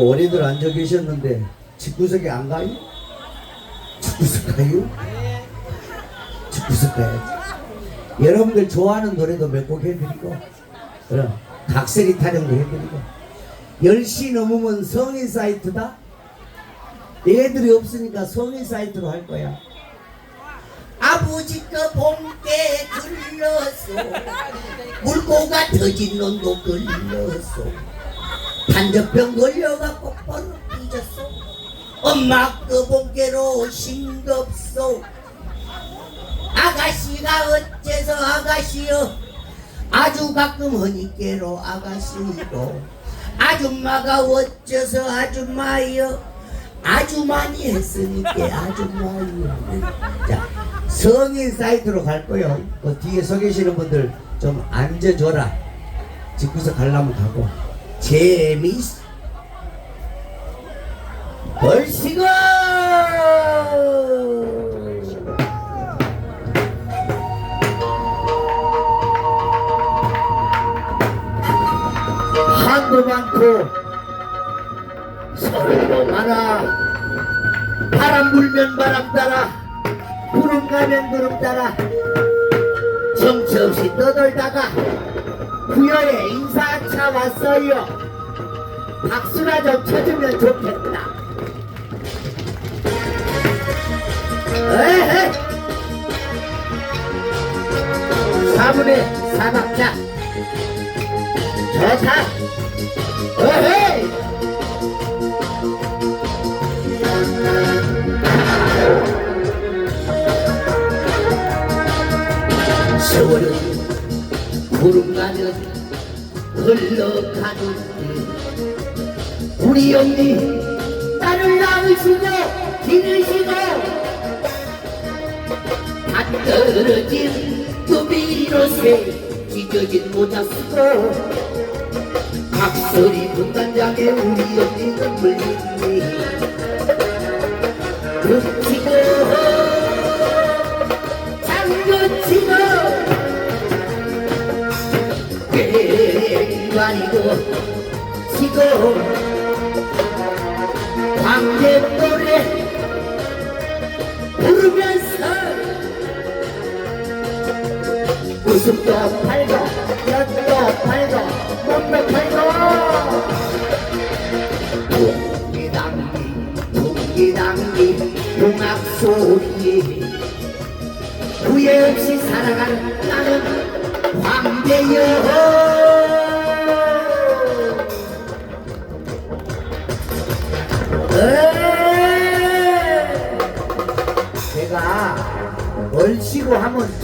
어린이들 앉아 계셨는데 집구석에 안 가요? 집구석 가요? 집구석 가야지. 여러분들 좋아하는 노래도 몇 곡 해드리고 그럼 각설이 타령도 해드리고 10시 넘으면 성인 사이트다? 애들이 없으니까 성인 사이트로 할 거야 아버지가 본게 글렀어 물고가 터진 놈도 글렀어 단저병 걸려갖고 바로 삐졌어 엄마 그 본게로 싱겁소. 아가씨가 어째서 아가씨여? 아주 가끔 허니께로 아가씨로 아줌마가 어째서 아줌마여? 아주 많이 했으니까 아줌마여. 자 성인 사이트로 갈 거요. 그 뒤에 서 계시는 분들 좀 앉아줘라. 집구석 가려면 가고 재미있어. 벌시고 한도 많고 서로 많아. 바람 불면 바람 따라 구름 가면 구름 따라. 정처 없이 떠돌다가 부여에 인사차 왔어요. 박수나 좀 쳐주면 좋겠다. 에헤! 사분의 사박자. 좋다. 에헤 구름 가면 흘러가는데 우리 언니 딸을 낳으시고 기르시고 다 떨어진 두비로새 찢어진 모자 쓰고 각설이 분단장에 우리 언니 눈물 흘리 치고 광대 노래 부르면서 웃음도 팔고 엿도 팔고 몸도 팔고 동기당기 동악 소리에 후회 없이 살아가는 나는 황대여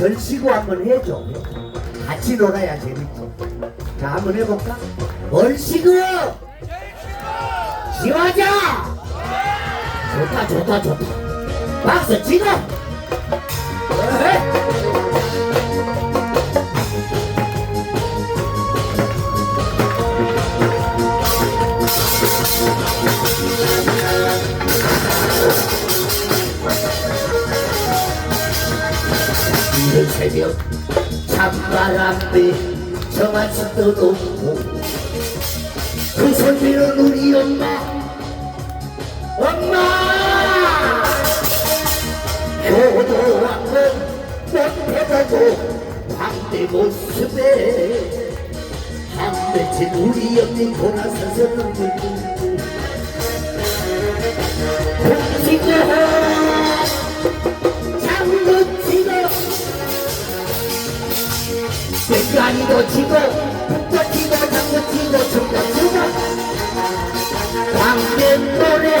절씨고 한번 해줘. 같이 놀아야 재밌지. 자 한번 해볼까? 얼씨고 지화자 좋다 좋다 좋다. 박수 치고 새벽 찬바람에 정한 숲도 높고 그 손미는 우리 엄마 엄마! 효도한 건 못해보고 광대 모습에 한 며칠 우리 언니 돌아서서 눈물 공치고 꽹가리도 치고 북도 치고 장구 치고 춤도 추고. 광대 노래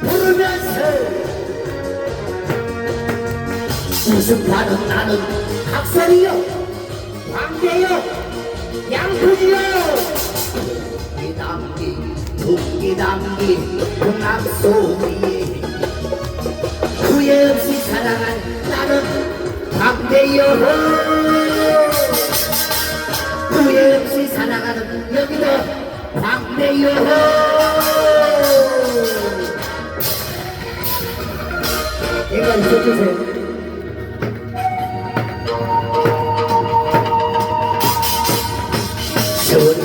부르면서 웃음하는 나는 학설이요 광대요 양푼이요. 이담기 두기담기 동악 소리에 후회 없이 살아간 나는 광대여 후회 없이 살아가는 여기도 광대여 이거 있어주세요. 세월이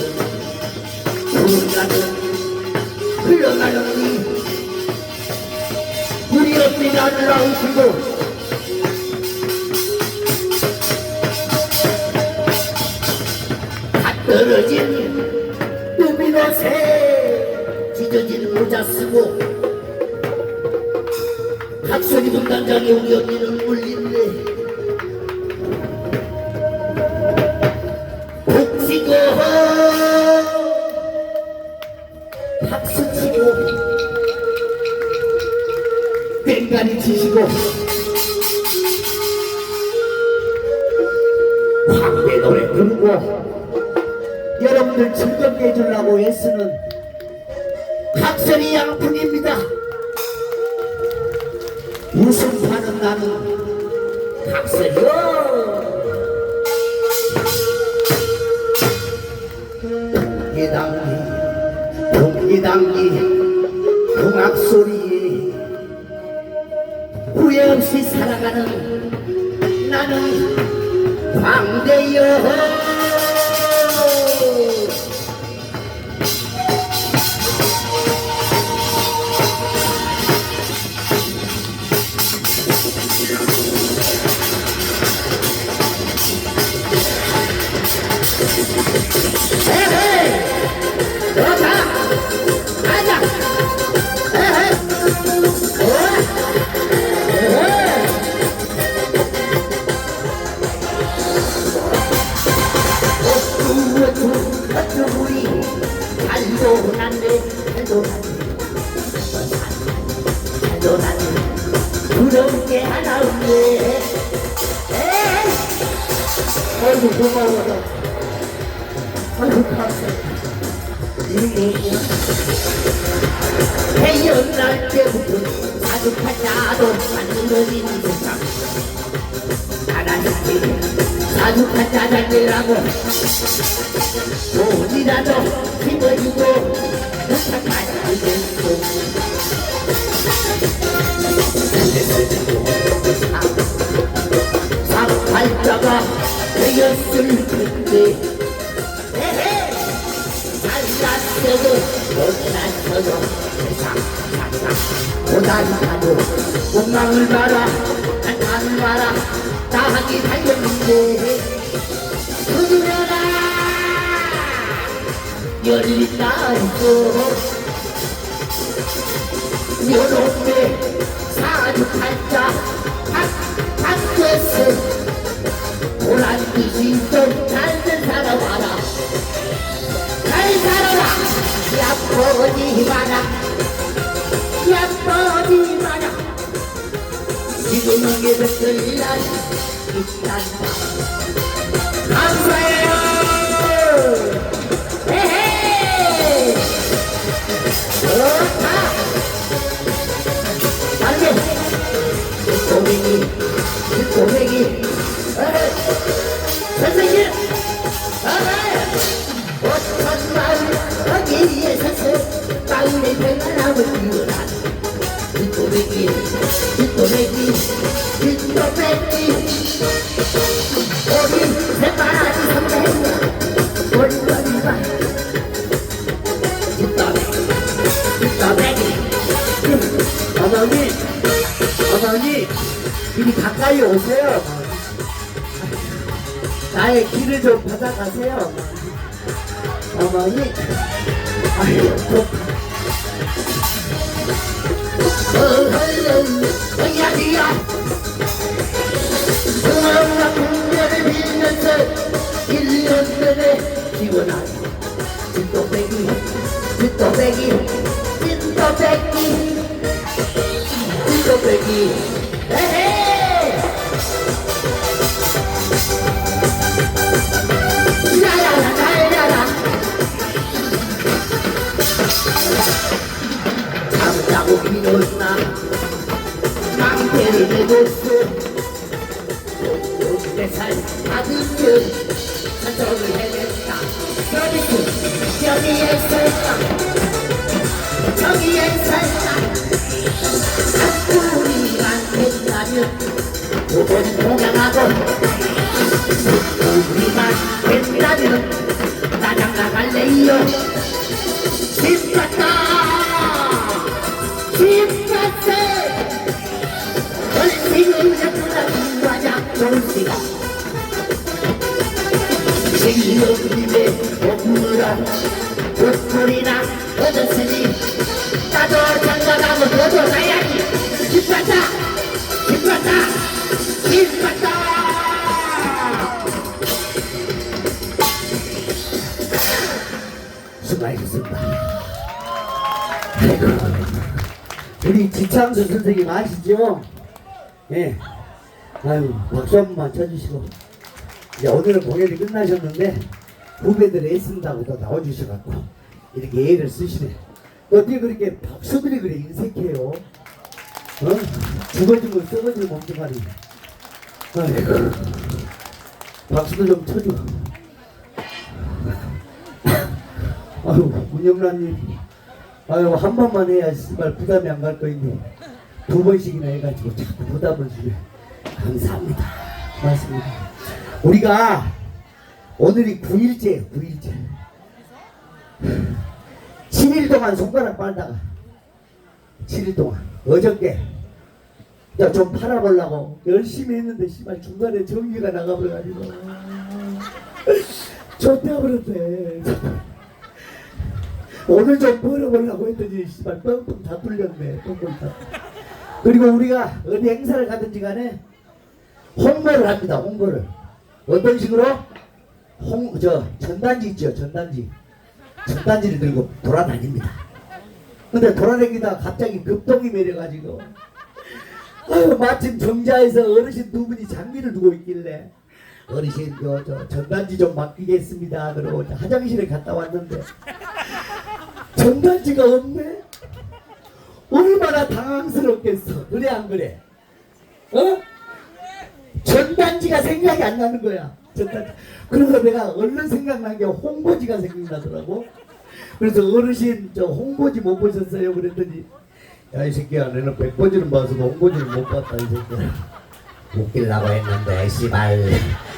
푸른 가는 흘러가는 우리 옆에 나를 안고 다 떨어진 루미너새 찢어진 모자 쓰고 각설이 분단장에 우리 언니는 울린네 복지고 박수치고 꽹가리 치시고 광대 노래 부르고 여러분들 즐겁게 해주려고 애쓰는 각설이 양푼입니다. 웃음 파는 나는 각설이요. 동기당기 동기당기 음악 소리에 후회 없이 살아가는 나는 광대여 사주팔자도 만들어진 세상 나라는 사주팔자장이라고. 돈이라도 힘어주고 않고. 사팔자가 되었을 텐데. 잘났어도 못났어도 세상 고단하도 욕망을 봐라 난간을 봐라 나하기 달렸는데 그들여라 열린다 했고 요놈의 사주 팔자 바뀌었어 보란 듯이 좀잘들 살아와라 잘 살아라 야쁘지 마라 지금은 계 이리 가까이 오세요 나의 길을 좀 받아가세요 어머니 아유 어야디야 응원과 국면을 빌면서 1년 내내 기원한 찐또배기 찐또배기 찐또배기 찐또배기 에헤 설다. 우리만 된다면 나장 나갈래요 집 갔다 박정씨가 생일님의 복무란 옷걸이나 얻었으니 나도 장가가고 너도 가야지 기뻤다 기뻤다 기뻤다 수고하셨습니다. 아이고, 우리 지창수 선생님 아시죠? 예. 아유, 박수 한 번만 쳐주시고. 이제 오늘은 공연이 끝나셨는데, 후배들 애쓴다고 또 나와주셔갖고, 이렇게 애를 쓰시네. 어떻게 그렇게 박수들이 그래 인색해요? 어? 죽어진 걸 썩어지고 멍청하니. 아이고. 박수도 좀 쳐줘. 아유, 문영란님. 아유, 한 번만 해야 씨발 부담이 안 갈 거인데. 두 번씩이나 해가지고 자꾸 부담을 주네. 감사합니다. 고맙습니다. 우리가 오늘이 9일째예요, 9일째. 7일 동안 손가락 빨다가 7일 동안 어저께 야, 좀 팔아보려고 열심히 했는데 씨발 중간에 전기가 나가버려가지고 쫓겨버렸대 오늘 좀 벌어보려고 했더니 씨발 뻥뻥 다 뚫렸네 뻥뻥 다 그리고 우리가 어디 행사를 가든지 간에 홍보를 합니다 홍보를. 어떤 식으로? 홍 저 전단지 있죠 전단지. 전단지를 들고 돌아다닙니다. 근데 돌아다니다가 갑자기 급동이 내려가지고 아유 마침 정자에서 어르신 두 분이 장비를 두고 있길래 어르신 저, 저 전단지 좀 맡기겠습니다. 그러고 화장실에 갔다 왔는데 전단지가 없네? 얼마나 당황스럽겠어. 그래 안 그래? 어? 전단지가 생각이 안 나는 거야. 전단지. 그래서 내가 얼른 생각난 게 홍보지가 생각나더라고. 그래서 어르신 저 홍보지 못 보셨어요? 그랬더니 야 이 새끼야 너는 백보지는 봐서도 홍보지는 못 봤다 이 새끼야. 웃기려고 했는데 씨발.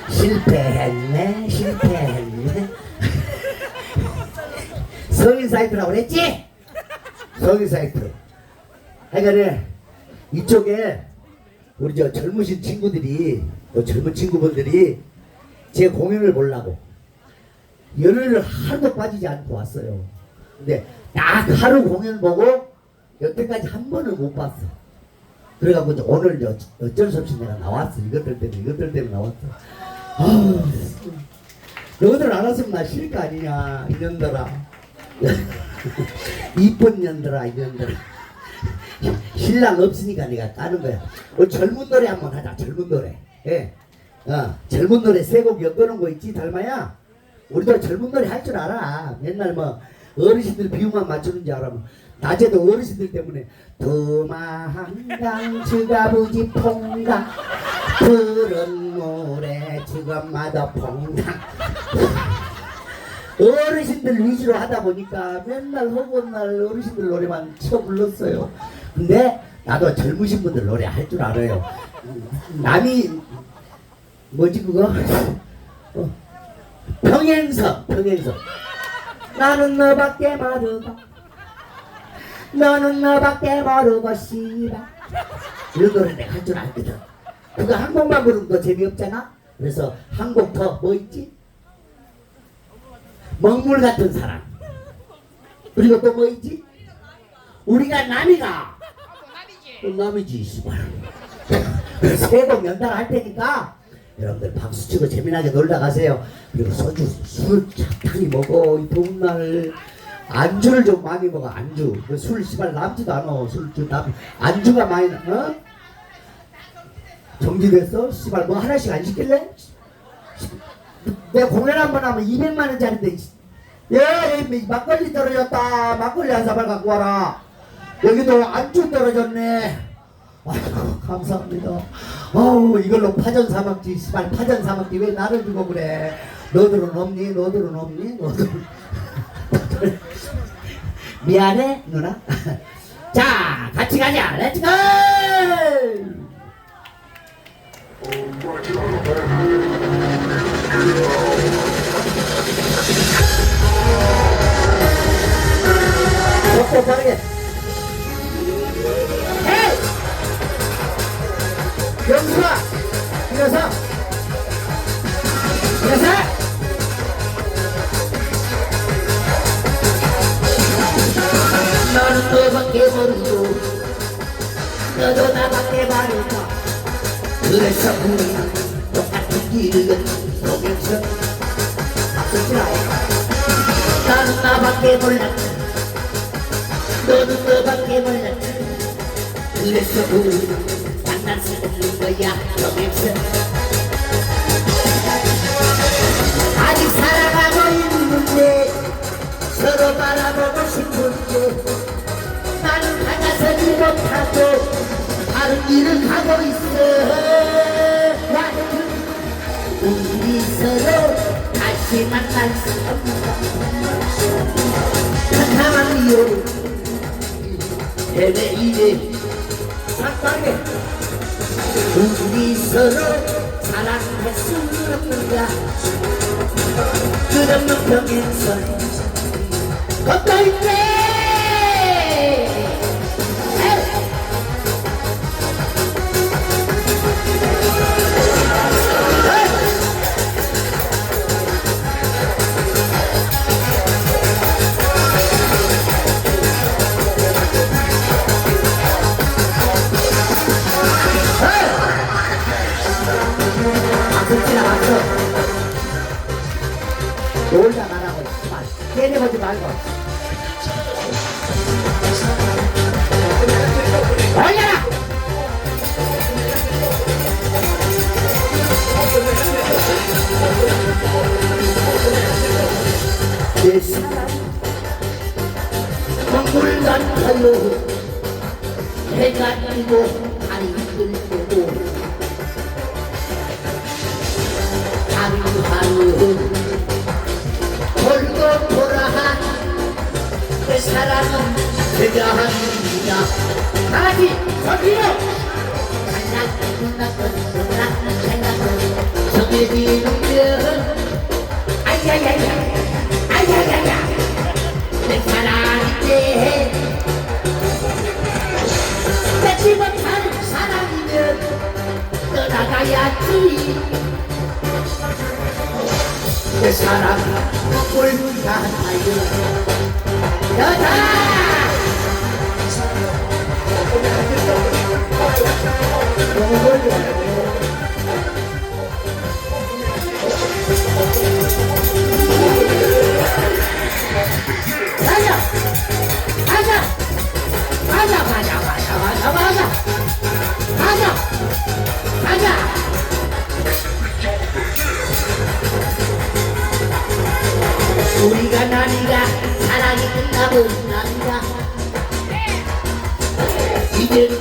실패했네 실패했네. 성인 사이트라고 그랬지? 성인 사이트. 하여간에 이쪽에 우리 저 젊으신 친구들이 또 젊은 친구분들이 제 공연을 보려고 열흘을 하루도 빠지지 않고 왔어요. 근데 딱 하루 공연 보고 여태까지 한 번을 못 봤어. 그래갖고 오늘 어쩔 수 없이 내가 나왔어. 이것들 때문에 이것들 때문에 나왔어. 아우, 너희들 안 왔으면 나쉴거 아니냐 이년들아. 이쁜 년들아 이년들아. 신랑 없으니까 내가 까는 거야. 우리 젊은 노래 한번 하자. 젊은 노래. 예. 어, 젊은 노래 세 곡 엮어놓은 거 있지 달마야. 우리도 젊은 노래 할 줄 알아. 맨날 뭐 어르신들 비유만 맞추는 줄 알아. 뭐. 낮에도 어르신들 때문에 도마한강 지가부지 퐁강 푸른 모래 지금마다 퐁강 어르신들 위주로 하다 보니까 맨날 허구한 날 어르신들 노래만 쳐 불렀어요. 근데 나도 젊으신 분들 노래 할 줄 알아요. 남이 뭐지 그거? 어. 평행선 평행선 나는 너밖에 모르고 너는 너밖에 모르고 씨발 이런 노래 내가 할 줄 알거든 그거 한 곡만 부르면 더 재미없잖아 그래서 한 곡 더 뭐 있지? 먹물 같은 사람 그리고 또 뭐 있지? 우리가 남이가 또 남이지 세곡 연달아 할 테니까 여러분들 박수 치고 재미나게 놀다 가세요. 그리고 소주, 술 적당히 먹어. 이 더운 날 안주를 좀 많이 먹어. 안주. 그술 씨발 남지도 않아. 술주 남. 안주가 많이 나. 어? 정지됐어? 씨발 뭐 하나씩 안 시킬래? 내가 공연 한 번 하면 200만 원짜리인데. 예, 이 막걸리 떨어졌다. 막걸리 한 사발 갖고 와라. 여기도 안주 떨어졌네. 아이고 감사합니다. 아우 이걸로 파전 사먹지 씨발 파전 사먹지 왜 나를 주고 그래? 너들은 없니? 너들은 없니? 너들은 미안해 누나. 자 같이 가자. 렛츠고. 속도 빠르게. 헤이! 영수아! 일어서 일어서 너는 너밖에 모르고 너도 나밖에 모르고 그래서 우리는 똑같은 길을 박수치라 나는 나밖에 몰랐지 너는 너밖에 몰랐지 그래서 우리는 만날 수 없는 거야 보면서 아직 살아가고 있는데 서로 바라보고 싶은데 나는 다가서지 못하고 다른 길을 가고 있어 우리 서로 다시 만날 수 없다 한함한 이유로 헤매이네 삭방에 우리 서로 사랑할 수 없는가 끝없는 병에서 걷고 있네 말고 올려라 내 사랑 눈물 같아요 해가 뜨고 달이 들 아야야야 내 사랑인데 뺏지 떠나가야지 내 꿀다나요 여자 우리가 나니가 사랑이 끝나버린 나니가 이제